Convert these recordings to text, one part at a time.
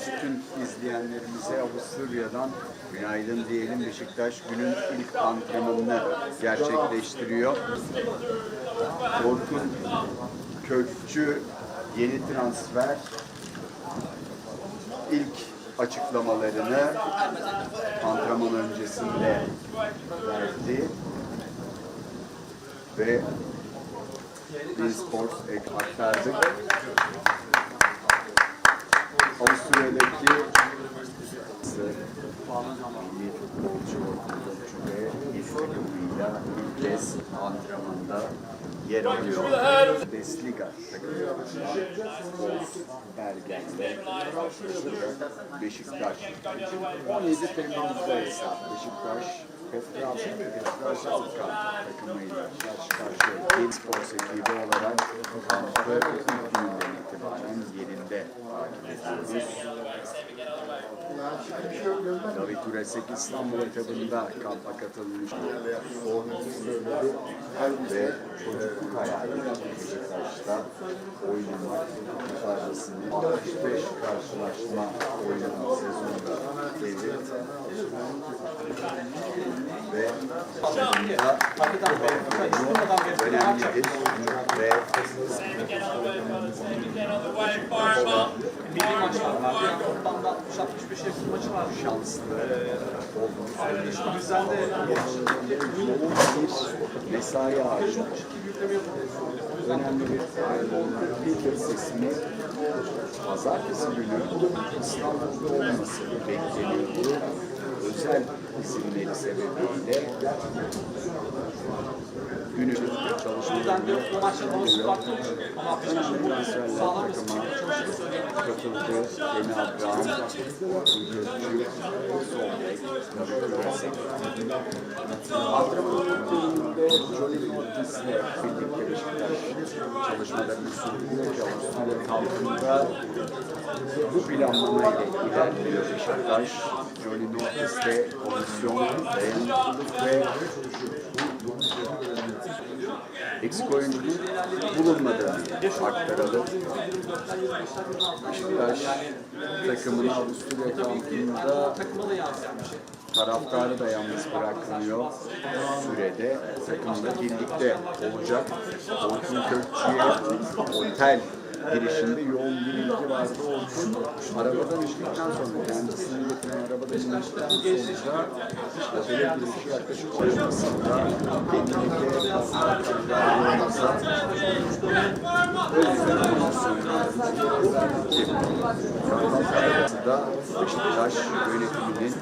bütün izleyenlerimize Avusturya'dan günaydın diyelim. Beşiktaş günün ilk antrenmanını gerçekleştiriyor. Orkun Kökçü yeni transfer ilk açıklamalarını antrenman öncesinde verdi ve bir Sports ek aktardık. Avusturya'daki milli futbolcu ve takımıyla ilk kez antrenmanda yer alıyor. Bundesliga takımı Bergen'de Beşiktaş 17 Temmuz'da hesap Beşiktaş Petrol Avrupa takımıyla karşı karşıya Genç Sports ekibi olarak kampı ilk gününden itibaren yerinde takip ediyoruz. David Uresek İstanbul etabında kampa katılmış ve çocukluk hayali Beşiktaş'ta oynamak ifadesini 65 karşılaşma oynanan sezonda gelir ve alanında önemlidir ve Milli maçlar var. Toplamda 60-65 yakın maçı var. şanslı Bu yüzden bir mesai harcamış. Önemli bir Peters ismi pazartesi günü İstanbul'da olması bekleniyordu. Özel isimleri sebebiyle günü çalışmalarını önemli transferler takıma katıldı. Yeni Abraham, Gökçü, Solbek, Klasik. Antrenman bölümünde Johnny Mortis'le birlikte Beşiktaş çalışmalarını sürdürüyor ki Avusturya bu planlamayla ilerliyor Beşiktaş. Johnny Mortis'le kondisyon, dayanıklılık ve eksik oyuncunun bulunmadığını aktaralım. Beşiktaş takımını Avusturya kampında taraftarı da yalnız bırakmıyor sürede takımla birlikte olacak. Orkun Kökçü'ye otel girişinde yoğun bir ilgi vardı. Orkun arabadan indikten sonra kendisini getiren arabadan indikten sonra otele girişi yaklaşık çalışmasında kendine gerek olmasa da Beşiktaş yönetiminin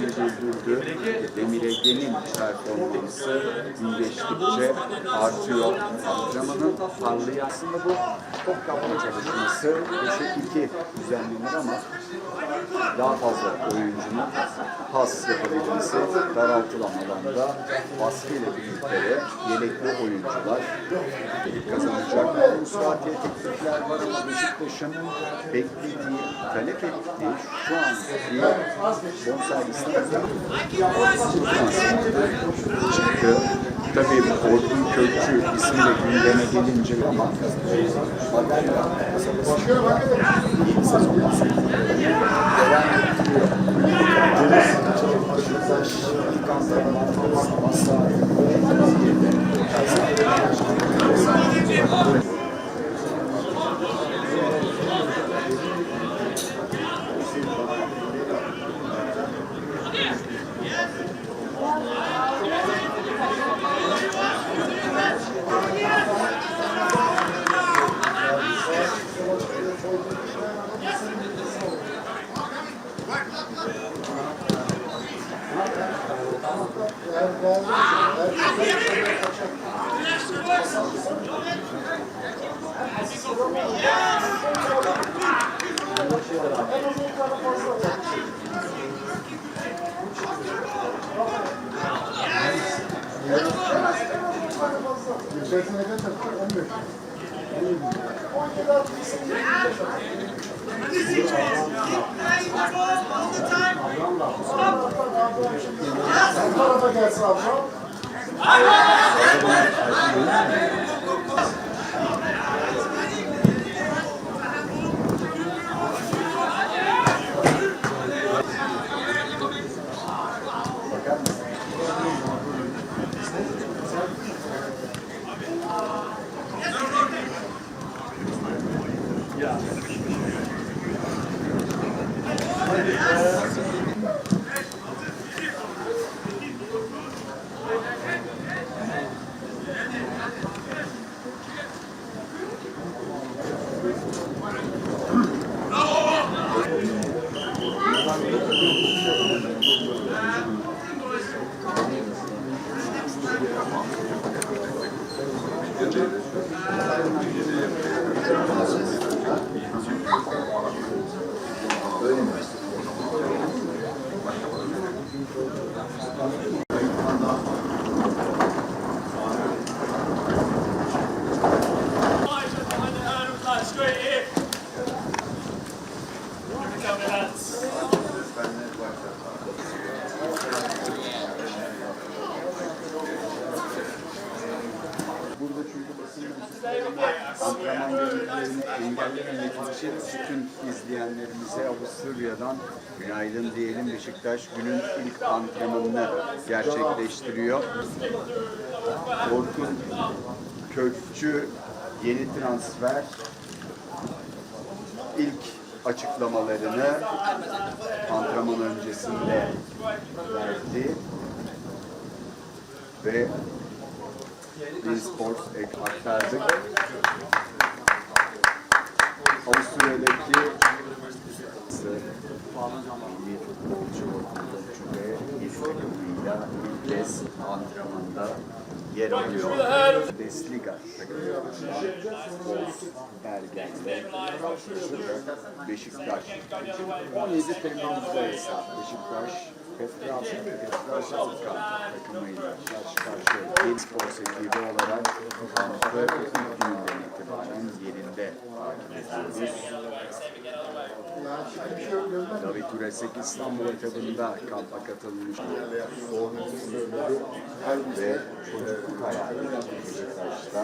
yüzünü güldürdü. Demir Ege'nin performansı iyileştikçe artıyor. Antrenmanın parlayan aslında bu top kapma çalışması 5'e 2 düzenlenir ama daha fazla oyuncunun pas yapabilmesi daraltılan alanda baskıyla birlikte de yedekli oyuncular kazanacak. Musratiye teklifler var ama Beşiktaş'ın beklediği, talep ettiği şu anki bonservisten çıktı. Tabii Orkun Kökçü ismiyle gündeme gelince ama Madalya sezon devam ettiriyor. Beşiktaş ilk antrenmanında sabah saat Sen tarafa gelsin abla. Bütün izleyenlerimize Avusturya'dan günaydın diyelim. Beşiktaş günün ilk antrenmanını gerçekleştiriyor. Orkun Kökçü yeni transfer ilk açıklamalarını antrenman öncesinde verdi ve bir Sports ek aktardık. Avusturya'daki milli futbolcu ve ilk kez antrenmanda yer alıyor. Bundesliga takımıyla Bergen'de Beşiktaş. 17 Temmuz'da ise Beşiktaş. Petrasya Petrasya takımıyla karşı karşıya. Genç Sports ekibi olarak kampı ilk gününden itibaren yerinde takip ediyoruz. David Uresek İstanbul etabında kampa katılmış. Ve çocukluk hayali Beşiktaş'ta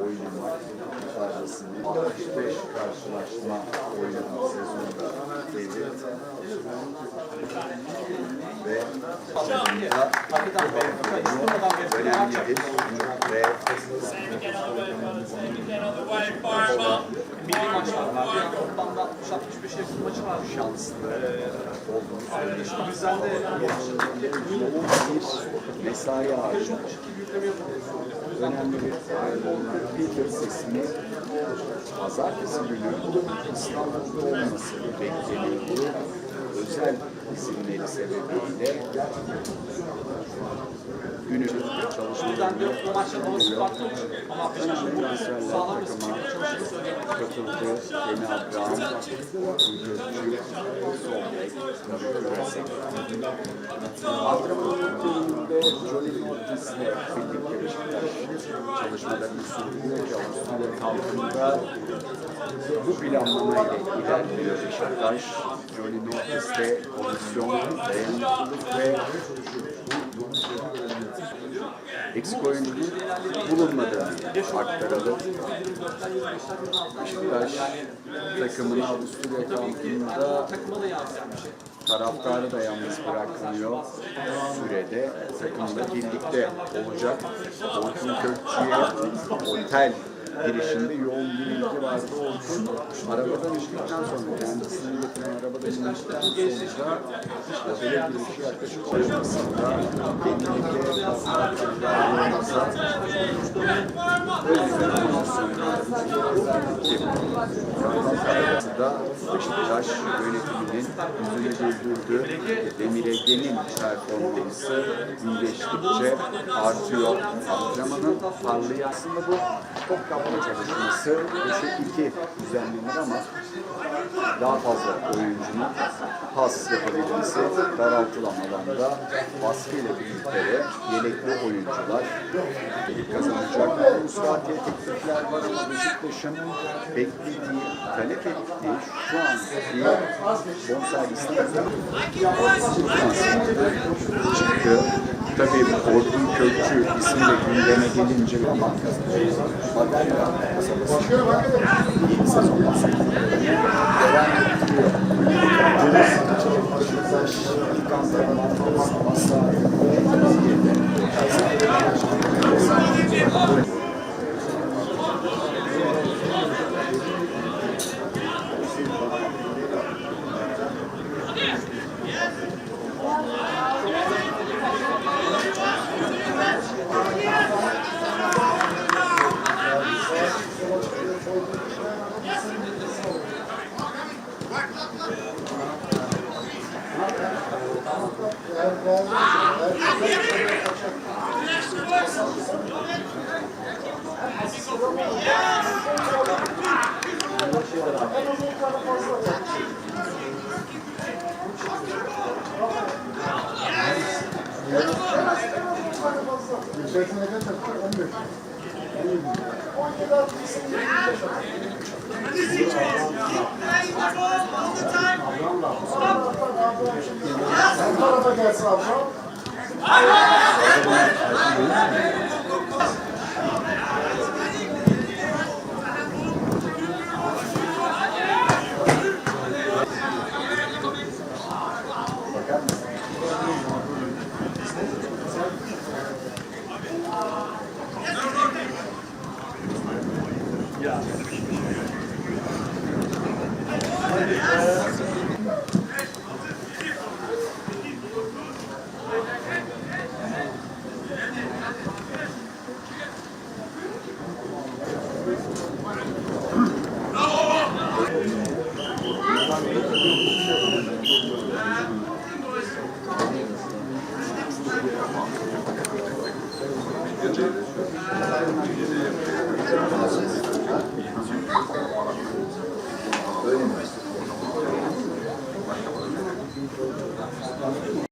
oynamak ifadesini 65 karşılaşma oynadığı sezonda gelir ve aslında önemlidir ve. Milli maçlar var. Toplamda 60-65 yakın maçı var. şanslı olduğunu söyleyeyim. İşte bizden de yoğun bir mesai harcamış. Önemli bir Peters ismi pazartesi günü İstanbul'da olması bekleniyordu. Özel isimleri sebebiyle günü bizden çalışmalarını transferler takıma katıldı. Yeni Abraham, Gökçü, Solbek, Nurgülesek. Antrenman kulübünde Johnny Mortis'le birlikte Beşiktaş çalışmalarını sürdürüyor ki kampında bu planlamayla ilerliyor Beşiktaş. Dayanıklılık ve eksik oyuncunun bulunmadığını aktaralım. Beşiktaş takımının Avusturya kampında taraftarı da yalnız bırakmıyor. Sürede takımda birlikte olacak. Orkun Kökçü'ye otel girişinde yoğun bir ilgi vardı. Arabadan düştükten sonra kendisini getiren arabadan indikten sonra otele girişi yaklaşık çalışmasında kendiliğinde kalkmaklarımıza öyle bir pozisyonda da Beşiktaş yönetiminin yüzünü güldürdü. Demir Ege'nin performansı gün geçtikçe artıyor. Antrenmanın parlayan aslında bu top kapma çalışması köşe iki düzenlenir ama daha fazla oyuncunun pas yapabilmesi daraltılan alanda baskıyla birlikte de yelekli oyuncular kazanacak. Uluslararası teklifler var ama Beşiktaş'ın beklediği, talep ettiği şu anki bonservisine çıktı. Tabii Orkun Kökçü isimle gündeme gelince ama Madalya yeni sezon devam ettiriyor. İlk antrenmanda sabah Yükseltine kadar 15. 17 atmışsın. 25 Sen tarafa gelsin Abraham. Obrigado.